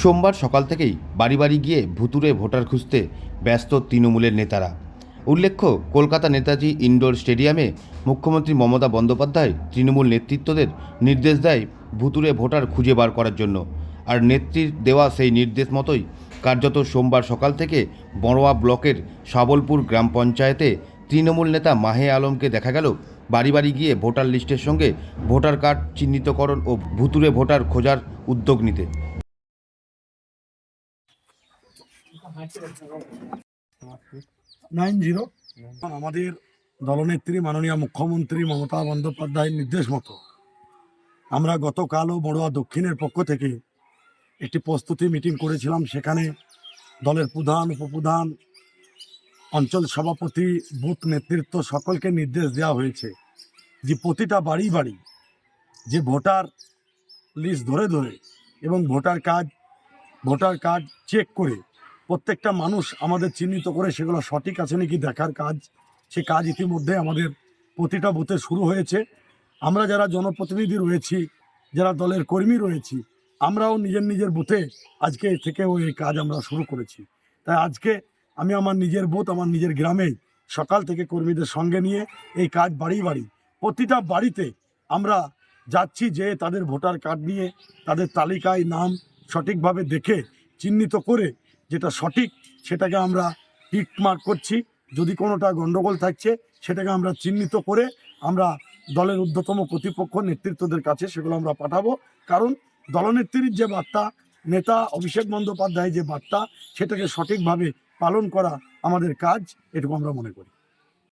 সোমবার সকাল থেকেই বাড়ি বাড়ি গিয়ে ভুতুরে ভোটার খুঁজতে ব্যস্ত তৃণমূলের নেতারা। উল্লেখ্য, কলকাতা নেতাজি ইনডোর স্টেডিয়ামে মুখ্যমন্ত্রী মমতা বন্দ্যোপাধ্যায় তৃণমূল নেতৃত্বদের নির্দেশ দেয় ভুতুরে ভোটার খুঁজে বার করার জন্য। আর নেত্রীর দেওয়া সেই নির্দেশ মতোই কার্যত সোমবার সকাল থেকে বড়োয়া ব্লকের সাবলপুর গ্রাম পঞ্চায়েতে তৃণমূল নেতা মাহে আলমকে দেখা গেল বাড়ি বাড়ি গিয়ে ভোটার লিস্টের সঙ্গে ভোটার কার্ড, চিহ্নিতকরণ ও ভুতুরে ভোটার খোঁজার উদ্যোগ নিতে। Nine zero. আমাদের দলনেত্রী মাননীয় মুখ্যমন্ত্রী মমতা বন্দ্যোপাধ্যায়ের নির্দেশ মতো আমরা গতকালও বড়ুয়া দক্ষিণের পক্ষ থেকে একটি প্রস্তুতি মিটিং করেছিলাম। সেখানে দলের প্রধান, উপপ্রধান, অঞ্চল সভাপতি, বুথ নেতৃত্ব সকলকে নির্দেশ দেওয়া হয়েছে যে প্রতিটা বাড়ি বাড়ি যে ভোটার লিস্ট ধরে ধরে এবং voter card voter card check করে প্রত্যেকটা মানুষ আমাদের চিহ্নিত করে সেগুলো সঠিক আছে নাকি দেখার কাজ, সে কাজ ইতিমধ্যে আমাদের প্রতিটা বুথে শুরু হয়েছে। আমরা যারা জনপ্রতিনিধি রয়েছি, যারা দলের কর্মী রয়েছি, আমরাও নিজের নিজের বুথে আজকে থেকেও এই কাজ আমরা শুরু করেছি। তাই আজকে আমি আমার নিজের বুথ, আমার নিজের গ্রামে সকাল থেকে কর্মীদের সঙ্গে নিয়ে এই কাজ বাড়ি বাড়ি, প্রতিটা বাড়িতে আমরা যাচ্ছি যে তাদের ভোটার কার্ড নিয়ে, তাদের তালিকায় নাম সঠিকভাবে দেখে, চিহ্নিত করে যেটা সঠিক, সেটাকে আমরা টিক মার্ক করছি। যদি কোনোটা গণ্ডগোল থাকছে, সেটাকে আমরা চিহ্নিত করে আমরা দলের ঊর্ধ্বতম কর্তৃপক্ষ নেতৃত্বদের কাছে সেগুলো আমরা পাঠাবো। কারণ দলনেত্রীর যে বার্তা, নেতা অভিষেক বন্দ্যোপাধ্যায় যে বার্তা, সেটাকে সঠিকভাবে পালন করা আমাদের কাজ, এটুকু আমরা মনে করি।